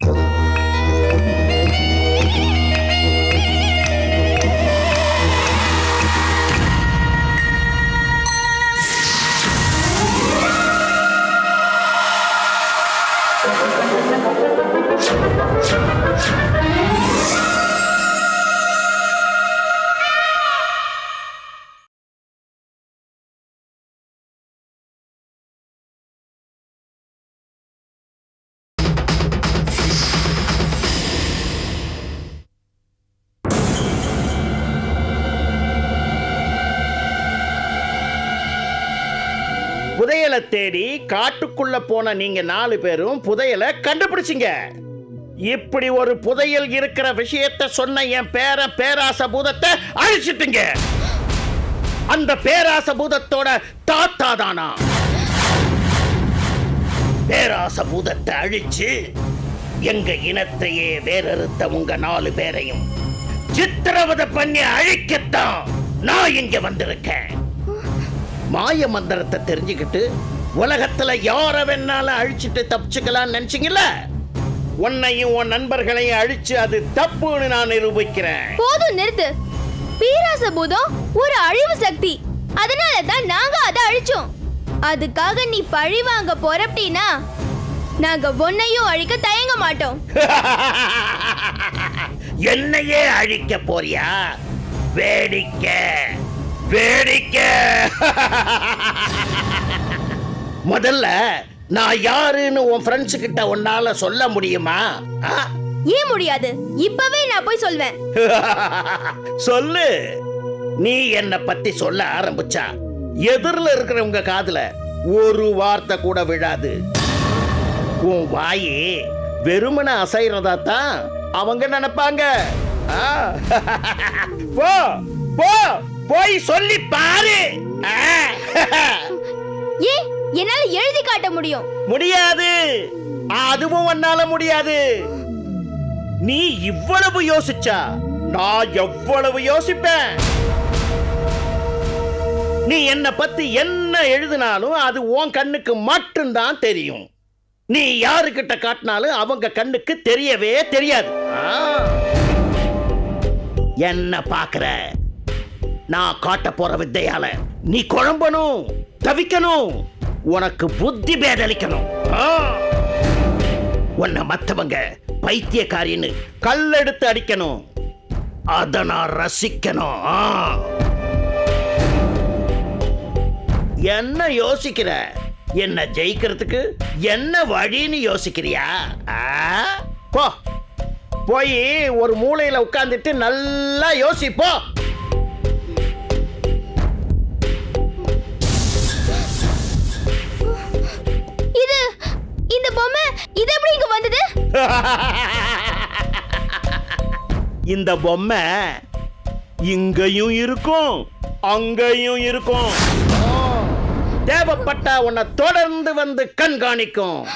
you புதையலை தேடி காட்டுக்குள்ள போன நீங்க நாலு பேரும் புதையலை கண்டுபிடிச்சிங்க. இப்படி ஒரு புதையல் இருக்கிற விஷயத்தை சொன்ன என் பேர பேராச பூதத்தை அழிச்சிட்டுங்க. அந்த பேராச பூதத்தோட தாத்தா தானா? பேராச பூதத்தை அழிச்சு எங்க இனத்தையே வேறறுத்த உங்க நாலு பேரையும் சித்திரவதை பண்ணி அழிக்கத்தான் நான் இங்க வந்திருக்கேன். மாய மந்திரத்தை தெரிஞ்சுக்கிட்டு உலகத்துல யார வேணாலும் அழிச்சிட்டு தப்பிச்சுக்கலாம்னு நினைச்சீங்கல்ல? உன்னையும் உன் நண்பர்களையும் அழிச்சு அது தப்புன்னு நான் நிரூபிக்கிறேன். போதும் நிறுத்து. பீராச பூதம் ஒரு அழிவு சக்தி. அதனால தான் நாங்க அதை அழிச்சோம். அதுக்காக நீ பழி வாங்க போறப்படினா நாங்க ஒன்னையும் அழிக்க தயங்க மாட்டோம். என்னையே அழிக்க போறியா? வேடிக்கை. வேடிக்கை. முதல்ல நான் யாருன்னு உன் ஃப்ரெண்ட்ஸ் கிட்ட உன்னால சொல்ல முடியுமா? ஏன் முடியாது? இப்பவே நான் போய் சொல்வேன். சொல்லு. நீ என்ன பத்தி சொல்ல ஆரம்பிச்சா எதிரில் இருக்கிறவங்க காதுல ஒரு வார்த்தை கூட விழாது. உன் வாயி வெறுமன அசைறதா தான் அவங்க நினைப்பாங்க. போ போ. போய் சொல்லி பாரு. ஏன் என்னால எழுதி காட்ட முடியும். முடியாது. அதுவும் உன்னால முடியாது. நீ இவ்வளவு யோசிச்சா நான் எவ்வளவு யோசிப்பேன்? நீ என்ன பத்தி என்ன எழுதினாலும் அது உன் கண்ணுக்கு மட்டும்தான் தெரியும். நீ யாருக்கிட்ட காட்டினாலும் அவங்க கண்ணுக்கு தெரியவே தெரியாது. என்ன பாக்குற நான் காட்ட போற வித்தையால நீ குழம்பணும் தவிக்கணும் உனக்கு புத்தி பேதளிக்கணும் ஆ. உன்னை மத்தவங்க பைத்தியக்காரின்னு கல்லெடுத்து அடிக்கணும். அதை நான் ரசிக்கணும். என்ன யோசிக்கிற? என்ன ஜெயிக்கிறதுக்கு என்ன வழின்னு யோசிக்கிறியா? ஆ? போ. போய் ஒரு மூளையில உட்காந்துட்டு நல்லா யோசிப்போ. இந்த பொம்மை இங்கேயும் இருக்கும் அங்கேயும் இருக்கும். தேவைப்பட்டா உன்னை தொடர்ந்து வந்து கண்காணிக்கும்.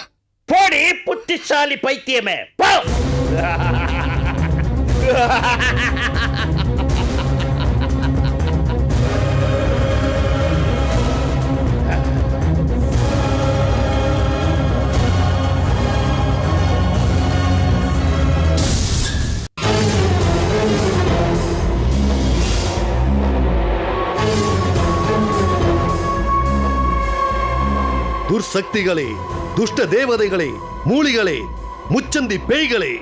போடி புத்திசாலி பைத்தியமே. போ. சக்திகளே துஷ்ட தேவதைகளே மூலிகளே முச்சந்தி பேய்களே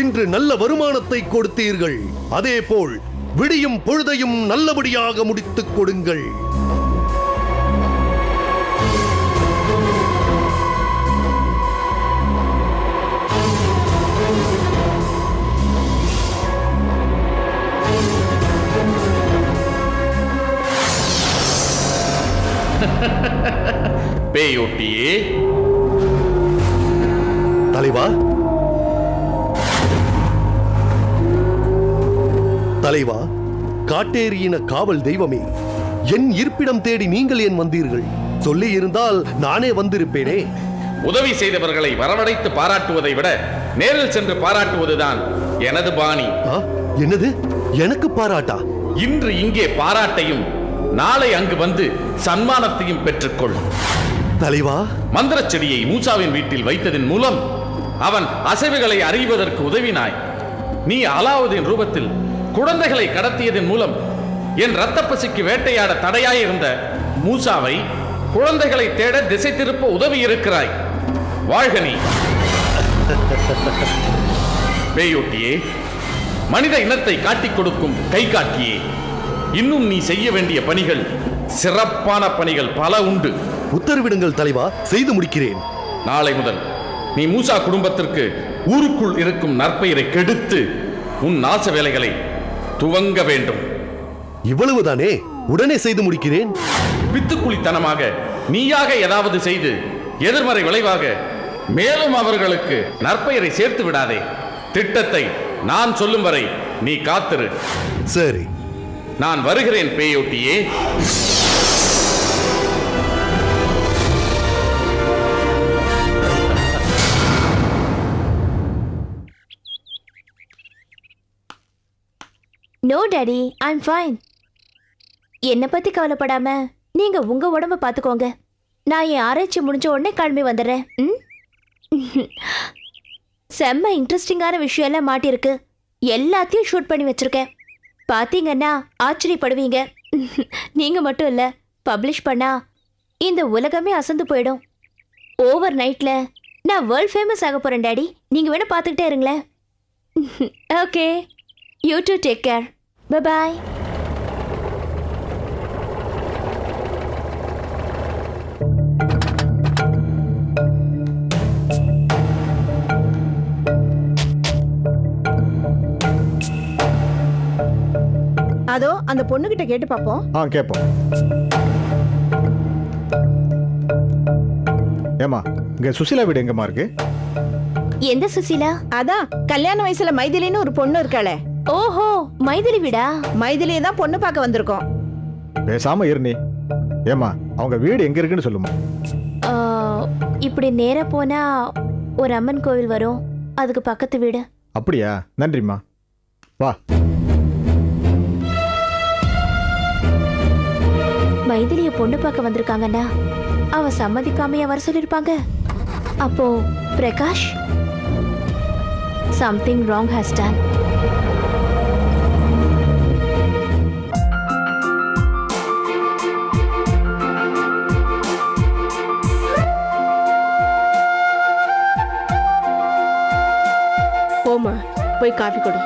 இன்று நல்ல வருமானத்தை கொடுத்தீர்கள். அதே போல் விடியும் பொழுதையும் நல்லபடியாக முடித்துக் கொடுங்கள். பேயோட்டியே தலைவா? தலைவா காட்டேரியின காவல் தெய்வமே என் இருப்பிடம் தேடி நீங்கள் ஏன் வந்தீர்கள்? சொல்லி இருந்தால் நானே வந்திருப்பேனே. உதவி செய்தவர்களை வரவழைத்து பாராட்டுவதை விட நேரில் சென்று பாராட்டுவதுதான் எனது பாணி. என்னது? எனக்கு பாராட்டா? இன்று இங்கே பாராட்டையும் நாளை அங்கு வந்து சன்மானத்தையும் பெற்றுக்கொள். தலைவா? மந்திரச் செடியை மூசாவின் வீட்டில் வைத்ததன் மூலம் அவன் அசைவுகளை அறிவதற்கு உதவினாய். நீ அலாவுதீன் ரூபத்தில் குழந்தைகளை கடத்தியதன் மூலம் என் இரத்த பசிக்கு வேட்டையாட தடையாயிருந்த மூசாவை குழந்தைகளை தேட திசை திருப்ப உதவி இருக்கிறாய் வாழ்க நீ. பேயோட்டியே மனித இனத்தை காட்டிக் கொடுக்கும் கை காட்டியே இன்னும் நீ செய்ய வேண்டிய பணிகள் சிறப்பான பணிகள் பல உண்டு. உத்தரவிடுங்கள் தலைவா செய்து முடிக்கிறேன். நாளை முதல் நீ மூசா குடும்பத்திற்கு ஊருக்குள் இருக்கும் நற்பெயரை கெடுத்து உன் நாச வேலைகளை துவங்க வேண்டும். இவ்வளவுதானே? உடனே செய்து முடிக்கிறேன். பித்துக்குளித்தனமாக நீயாக ஏதாவது செய்து எதிர்மறை விளைவாக மேலும் அவர்களுக்கு நற்பெயரை சேர்த்து விடாதே. திட்டத்தை நான் சொல்லும் வரை நீ காத்திரு. சரி. நான் வருகிறேன் பேயோட்டியே. நோ டேடி ஐம் ஃபைன் என்னை பற்றி கவலைப்படாம நீங்கள் உங்கள் உடம்ப பார்த்துக்கோங்க நான் என் ஆராய்ச்சி முடிஞ்ச உடனே கிளம்பி வந்துடுறேன். ம்? செம்ம இன்ட்ரெஸ்டிங்கான விஷயம் எல்லாம் எல்லாத்தையும் ஷூட் பண்ணி வச்சுருக்கேன். பார்த்தீங்கன்னா ஆச்சரியப்படுவீங்க. நீங்கள் மட்டும் இல்லை பப்ளிஷ் பண்ணால் இந்த உலகமே அசந்து போயிடும். ஓவர் நைட்டில் நான் வேர்ல்ட் ஃபேமஸ் ஆக போகிறேன் டேடி நீங்கள் வேணால் பார்த்துக்கிட்டே இருங்களேன். Okay you too take care bye அதோ அந்த பொண்ணுகிட்ட கேட்டு பாப்போம். ஆ கேட்போம் ஏமா இங்க சுசிலா வீடு எங்கம்மா இருக்கு? எந்த சுசீலா? அதான் கல்யாண வயசுல மைதிலின்னு ஒரு பொண்ணு இருக்காளே. ஓஹோ மைதிலி வீடா? மைதிலியை தான் பொண்ணு பார்க்க வந்திருக்கோம். பேசாம இரு நீ. ஏமா அவங்க வீடு எங்க இருக்குன்னு சொல்லுமா. ஆ, இப்படி நேரா போனா ஒரு அம்மன் கோவில் வரும். அதுக்கு பக்கத்து வீடு. அப்படியா? நன்றிம்மா. வா. மைதிலிய பொண்ணு பார்க்க வந்திருக்காங்கன்னா அவ சம்மதிக்காமையா வர சொல்லிருப்பாங்க அப்போ Prakash? Something wrong has done போய் காஃபி கொடு.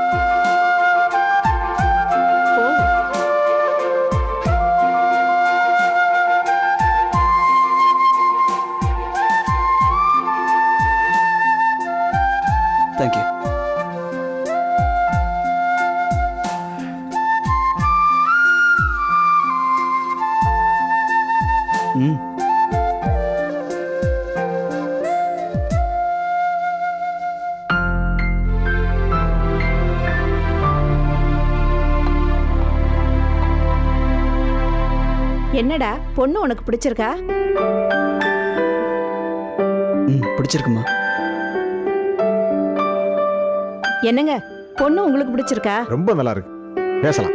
என்னடா பொண்ணு உனக்கு பிடிச்சிருக்கா? பிடிச்சிருக்குமா? என்னங்க பொண்ணு உங்களுக்கு பிடிச்சிருக்கா? ரொம்ப நல்லா இருக்கு பேசலாம்.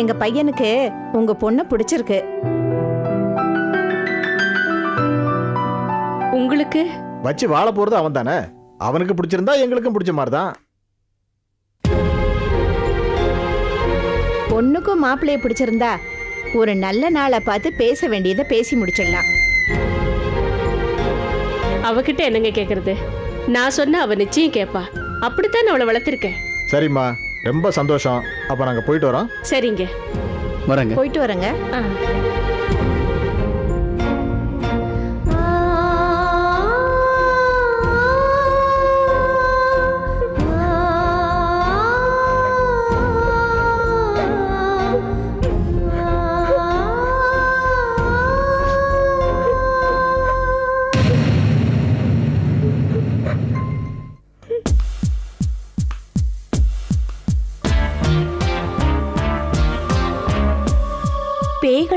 எங்க பையனுக்கு உங்க பொண்ணு பிடிச்சிருக்கு. உங்களுக்கு? வச்சு வாழ போறது அவன் தானே அவனுக்கு பிடிச்சிருந்தா எங்களுக்கும் பிடிச்ச மாதிரி தான் பொண்ணுக்கும் மாப்பிள்ளைய பிடிச்சிருந்தா ஒரு நல்ல நாளை பார்த்து பேச வேண்டியதை பேசி முடிச்சிடலாம். அவகிட்ட என்னங்க கேக்குறது? நான் சொன்ன அவ நிச்சயம் கேட்பா அப்படித்தான் அவளை வளர்த்திருக்கேன் சரிம்மா ரொம்ப சந்தோஷம். அப்ப நாங்க போயிட்டு வரோம். சரிங்க. வரேங்க போயிட்டு வரேங்க. ஆ.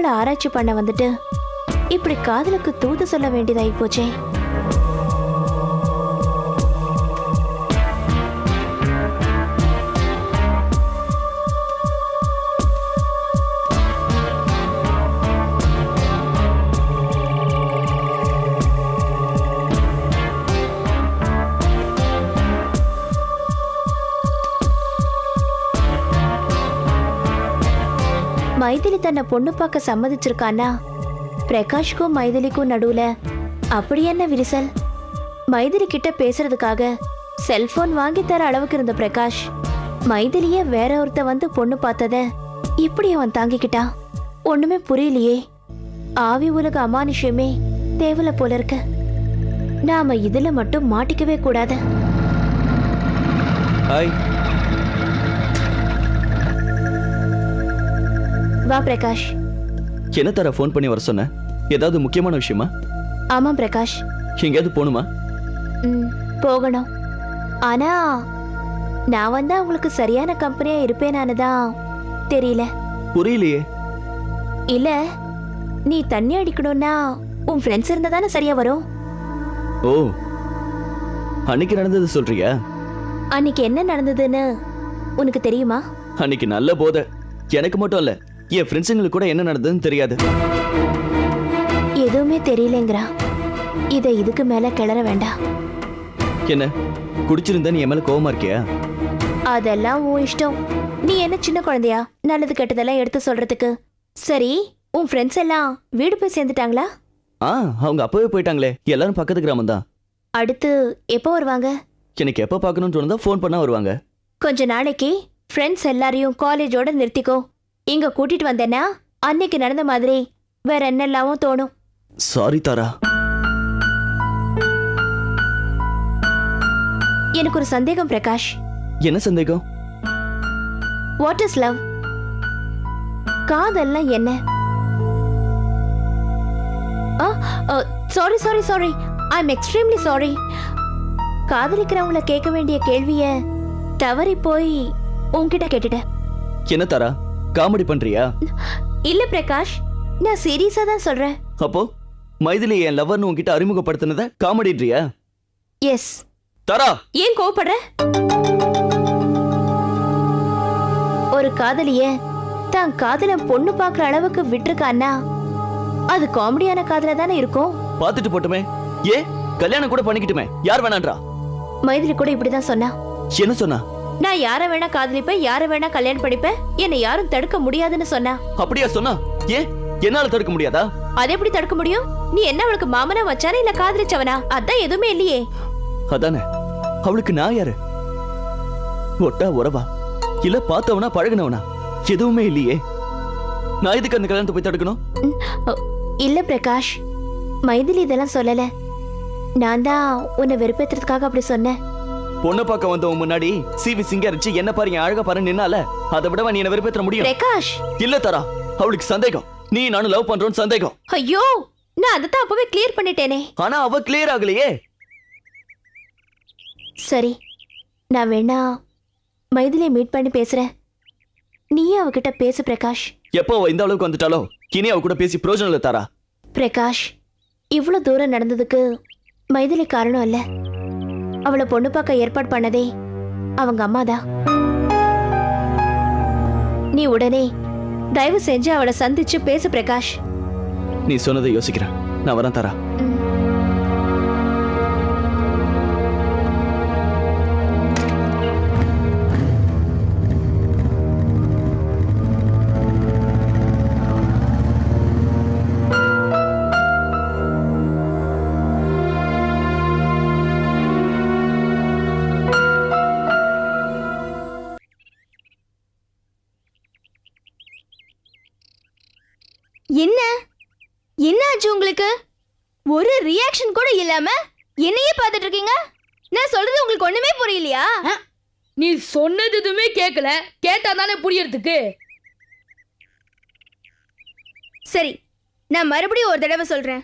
ஆராய்ச்சி பண்ண வந்துட்டு இப்படி காதலுக்கு தூது சொல்ல வேண்டியதாகி போச்சே. மைதிலி தன்னை பொண்ணு பார்க்க சம்மதிச்சிருக்கானா பிரகாஷ்க்கும் மைதிலிக்கும் நடுவுல அப்படி என்ன விரிசல்? மைதிலி கிட்ட பேசுறதுக்காக செல்போன் வாங்கி தர அளவுக்கு இருந்த பிரகாஷ் மைதிலிய வேற ஒருத்த வந்து பொண்ணு பார்த்தத இப்படி அவன் தாங்கிக்கிட்டான் ஒண்ணுமே புரியலையே. ஆவி உலக அமானுஷ்யமே தேவல போல இருக்கு. நாம இதுல மட்டும் மாட்டிக்கவே கூடாது. வா பிரகாஷ். என்ன தர ஃபோன் பண்ணி வர சொன்ன? ஏதாவது முக்கியமான விஷயமா? ஆமா பிரகாஷ். எங்கேயாவது போகணுமா? ம், போகணும். ஆனா நான் வந்தா உங்களுக்கு சரியான கம்பெனியா இருப்பேனான்னு தான் தெரியல. புரியலையே. இல்ல நீ தண்ணி அடிக்கணும்னா உன் ஃப்ரெண்ட்ஸ் இருந்தா தானே சரியா வரும்? ஓ அன்னைக்கு நடந்தது சொல்றியா? அன்னைக்கு என்ன நடந்ததுன்னு உனக்கு தெரியுமா? அன்னைக்கு நல்ல போதை. எனக்கு மட்டும் இல்ல என் ஃப்ரெண்ட்ஸுங்களுக்கு கூட என்ன நடந்ததுன்னு தெரியாது. எதுவுமே தெரியலங்கிறா. இதை இதுக்கு மேல கிளற வேண்டாம் என்ன? குடிச்சிருந்தா நீ என் மேல கோவமா இருக்கியா? அதெல்லாம் உன் இஷ்டம். நீ என்ன சின்ன குழந்தையா? நல்லது கெட்டதெல்லாம் எடுத்து சொல்றதுக்கு. சரி உன் ஃப்ரெண்ட்ஸ் எல்லாம் வீடு போய் சேர்ந்துட்டாங்களா? ஆ அவங்க அப்பவே போயிட்டாங்களே. எல்லாரும் பக்கத்து கிராமம் தான் அடுத்து எப்போ வருவாங்க? எனக்கு எப்போ பார்க்கணும்னு தோணுதா ஃபோன் பண்ணா வருவாங்க. கொஞ்ச நாளைக்கு ஃப்ரெண்ட்ஸ் எல்லாரையும் காலேஜோட நிறுத்திக்கோ. இங்க கூட்டிட்டு வந்தேன்னா அன்னைக்கு நடந்த மாதிரி வேற என்னெல்லாமோ தோணும். சாரி தாரா. எனக்கு ஒரு சந்தேகம் பிரகாஷ். என்ன சந்தேகம்? வாட் இஸ் லவ் காதல்லாம் என்ன? Sorry sorry sorry I am extremely sorry காதலிக்கிறவங்கள கேட்க வேண்டிய கேள்விய தவறி போய் உன்கிட்ட கேட்டுட்டேன். என்ன தாரா? காமெடி பண்றியா? இல்ல பிரகாஷ் நான் சீரியஸா தான் சொல்றேன். அப்போ மைதிலி என் லவர்னு உன்கிட்ட அறிமுகப்படுத்தினத காமெடின்றியா? எஸ் தாரா! ஏன் கோவப்படுற? ஒரு காதலிய தான் காதலன் பொண்ணு பார்க்குற அளவுக்கு விட்டுருக்கான்னா அது காமெடியான காதல தானே இருக்கும்? பார்த்துட்டு போட்டுமே. ஏ கல்யாணம் கூட பண்ணிக்கிட்டுமே. யார் வேணான்றா? மைதிலி கூட இப்படிதான் சொன்னா. என்ன சொன்னா? நான் யார வேணா காதலிப்பேன் யார வேணா கல்யாணம் படிப்பேன் என்னை யாரும் தடுக்க முடியாதுன்னு சொன்னா. அப்படியா சொன்னா? ஏ என்னால தடுக்க முடியாதா? அதை எப்படி தடுக்க முடியும்? நீ என்ன அவளுக்கு மாமனா வச்சானே இல்ல காதலிச்சவனா? அதான் எதுவுமே இல்லையே. அதானே? அவளுக்கு நான் யாரு? ஒட்டா உறவா? இல்ல பார்த்தவனா பழகுனவனா? எதுவுமே இல்லையே. நான் எதுக்கு அந்த கல்யாணத்தை போய் தடுக்கணும்? இல்ல பிரகாஷ் மைதிலி இதெல்லாம் சொல்லல. நான் தான் உன்னை வெறுப்பேத்துறதுக்காக அப்படி சொன்னேன். பொண்ணை பார்க்க வந்தவன் முன்னாடி சிவி சிங்கரிச்சு என்ன பாரு என் அழகா பாரு நின்னால? அதை விட நீ என்ன வெறுப்பேற்ற முடியும்? பிரகாஷ். இல்ல தரா அவளுக்கு சந்தேகம். நீ நானும் லவ் பண்றோம்னு சந்தேகம். ஐயோ நான் அதை தான் அப்பவே கிளியர் பண்ணிட்டேனே. ஆனா அவ கிளியர் ஆகலையே. சரி நான் வேணா மைதிலியை மீட் பண்ணி பேசுறேன். நீயே அவகிட்ட பேசு பிரகாஷ். எப்போ அவ இந்த அளவுக்கு வந்துட்டாலோ இனி அவ கூட பேசி பிரயோஜனம் இல்ல தாரா. பிரகாஷ் இவ்வளோ தூரம் நடந்ததுக்கு மைதிலி காரணம் இல்ல. அவளை பொண்ணு பார்க்க ஏற்பாடு பண்ணதே அவங்க அம்மாதான். நீ உடனே தயவு செஞ்சு அவளை சந்திச்சு பேசு பிரகாஷ். நீ சொன்னதை யோசிக்கிறேன். நான் வரேன் தாரா. ரியாக்ஷன் கூட இல்லாம என்னையே பார்த்துட்டு இருக்கீங்க நான் சொல்றது உங்களுக்கு ஒண்ணுமே புரியலையா? நீ சொன்னது எதுவுமே கேட்கல கேட்டா தானே புரியறதுக்கு? சரி நான் மறுபடியும் ஒரு தடவை சொல்றேன்.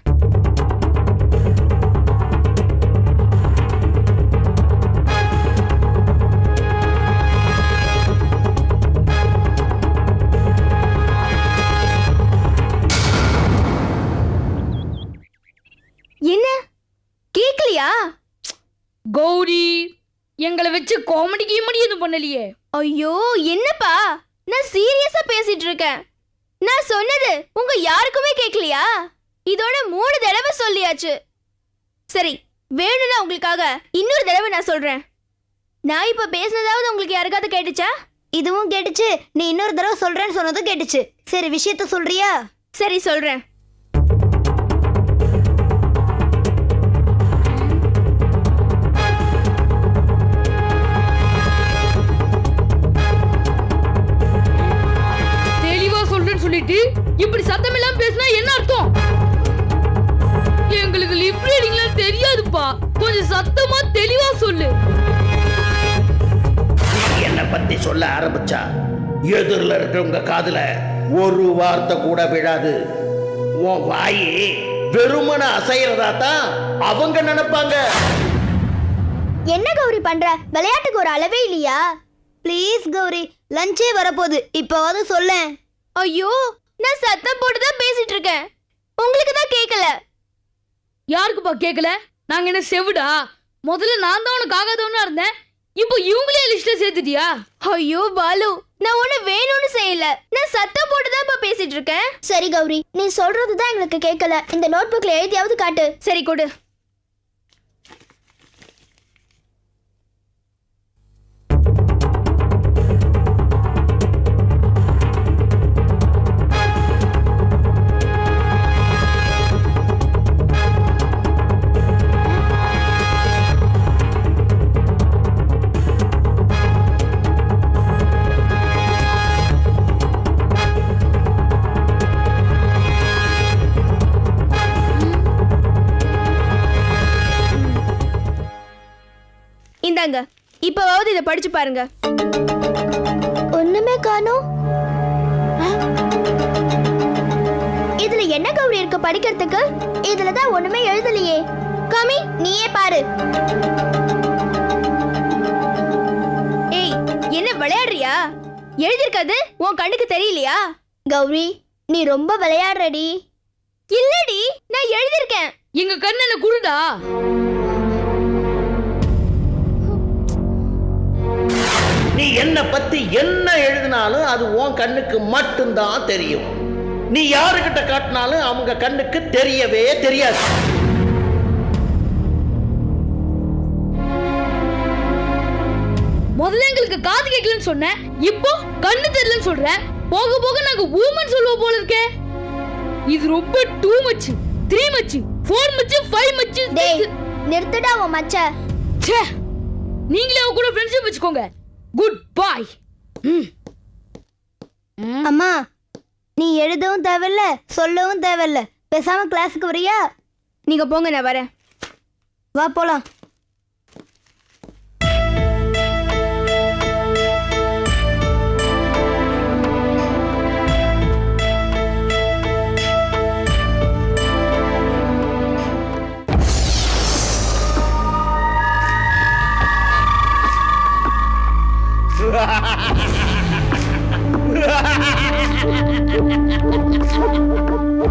எங்களை வச்சு காமெடி கீமெடி எதுவும் பண்ணலையே. ஐயோ என்னப்பா? நான் சீரியஸா பேசிட்டு இருக்கேன். நான் சொன்னது உங்க யாருக்குமே கேட்கலையா இதோட மூணு தடவை சொல்லியாச்சு. சரி வேணும்னா உங்களுக்காக இன்னொரு தடவை நான் சொல்றேன். நான் இப்ப பேசினதாவது உங்களுக்கு யாருக்காவது கேட்டுச்சா? இதுவும் கேட்டுச்சு நீ இன்னொரு தடவை சொல்றேன்னு சொன்னதும் கேட்டுச்சு. சரி விஷயத்த சொல்றியா? சரி சொல்றேன். அசைறதா தான் அவங்க நினைப்பாங்க. என்ன கௌரி பண்ற? விளையாட்டுக்கு ஒரு அளவே இல்லையா? ப்ளீஸ் கௌரி லஞ்சே வரப்போகுது. இப்போவாது சொல்லேன். ஐயோ நான் சத்தம் போட்டு தான் பேசிட்டு இருக்கேன் உங்களுக்கு தான் கேட்கல யாருக்குப்பா கேட்கல நாங்க என்ன செவிடா? முதல்ல நான் தான் உனக்கு ஆகாதவனா இருந்தேன். இப்போ இவங்களே லிஸ்ட்ல சேர்த்துட்டியா? ஐயோ பாலு நான் ஒண்ணு வேணும்னு செய்யல. நான் சத்தம் போட்டு தான் பேசிட்டு இருக்கேன். சரி கௌரி நீ சொல்றது தான் எங்களுக்கு கேட்கல. இந்த நோட்புக்ல எழுதியாவது காட்டு. சரி கொடு. இப்பவாவது இதை படிச்சு பாருங்க. ஒண்ணுமே காணோம். இதுல என்ன கௌரி இருக்கு படிக்கிறதுக்கு? இதுல தான் ஒண்ணுமே எழுதலையே. காமி நீயே பாரு. ஏய் என்ன விளையாடுறியா? எழுதிருக்காது உன் கண்ணுக்கு தெரியலையா? கௌரி நீ ரொம்ப விளையாடுறடி. இல்லடி நான் எழுதிருக்கேன் எங்க கண்ணனை குருடா நீ என்னை பத்தி என்ன எழுதினாலும் அது உன் கண்ணுக்கு மட்டும்தான் தெரியும். நீ யாருக்கிட்ட காட்டினாலும் அவங்க கண்ணுக்கு தெரியவே தெரியாது. முதல்ல எங்களுக்கு காது கேட்கலன்னு சொன்னேன். இப்போ கண்ணு தெரியலன்னு சொல்றேன். போக போக நாங்க ஊமன் சொல்லுவோம் போல இருக்கே. இது ரொம்ப too much three much four much five much டேய் நிறுத்துடா உன் மச்ச. ச்சே நீங்களே அவ கூட ஃப்ரெண்ட்ஷிப் வச்சுக்கோங்க. குட் பாய் அம்மா நீ எழுதவும் தேவையில்ல சொல்லவும் தேவையில்ல. பேசாம கிளாஸுக்கு வரியா? நீங்க போங்க நான் வரேன். வா போலாம்.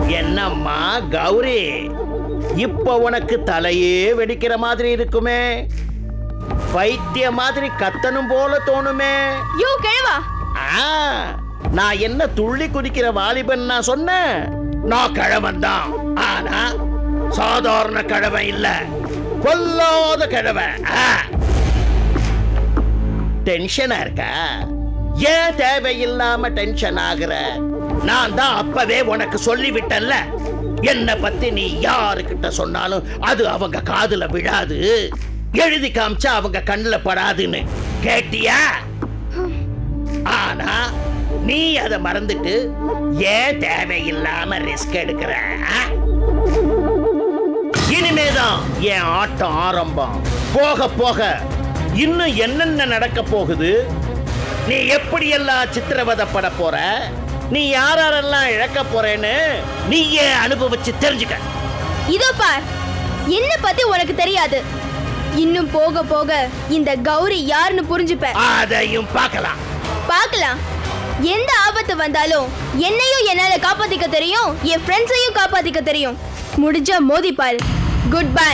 என்னம்மா கௌரி இப்ப உனக்கு தலையே வெடிக்கிற மாதிரி இருக்குமே. பைத்திய மாதிரி கத்தனும் போல தோணுமே. யோ கிழவா. நான் என்ன துள்ளி குதிக்கிற வாலிபன் நான் சொன்னேன் நான் கிழவன் தான். ஆனா சாதாரண கிழவன் இல்ல. கொல்லாத கிழவன். டென்ஷனா இருக்கா? ஏன் தேவையில்லாம டென்ஷன் ஆகுற? நான் தான் அப்பவே உனக்கு சொல்லிவிட்டேன்ல. என்னை என்ன பத்தி நீ யாருக்கிட்ட சொன்னாலும் அது அவங்க காதுல விழாது. எழுதி காமிச்சா அவங்க கண்ணுல படாதுன்னு. கேட்டியா? ஆனா நீ அதை மறந்துட்டு ஏன் தேவையில்லாம ரிஸ்க் எடுக்கிற இனிமேதான் என் ஆட்டம் ஆரம்பம். போக போக இன்னும் என்னென்ன நடக்க போகுது? நீ எப்படியெல்லாம் சித்திரவதைப்பட போற? நீ யாரெல்லாம் இழக்க போறேன்னு நீயே அனுபவிச்சு தெரிஞ்சுக்க. இதோ பார். என்ன பத்தி உனக்கு தெரியாது. இன்னும் போக போக இந்த கௌரி யாருன்னு புரிஞ்சுப்ப. அதையும் பார்க்கலாம். பார்க்கலாம். எந்த ஆபத்து வந்தாலும் என்னையும் என்னால காப்பாத்திக்க தெரியும் என் ஃப்ரெண்ட்ஸையும் காப்பாத்திக்க தெரியும். முடிஞ்சா மோதி பாரு. Good bye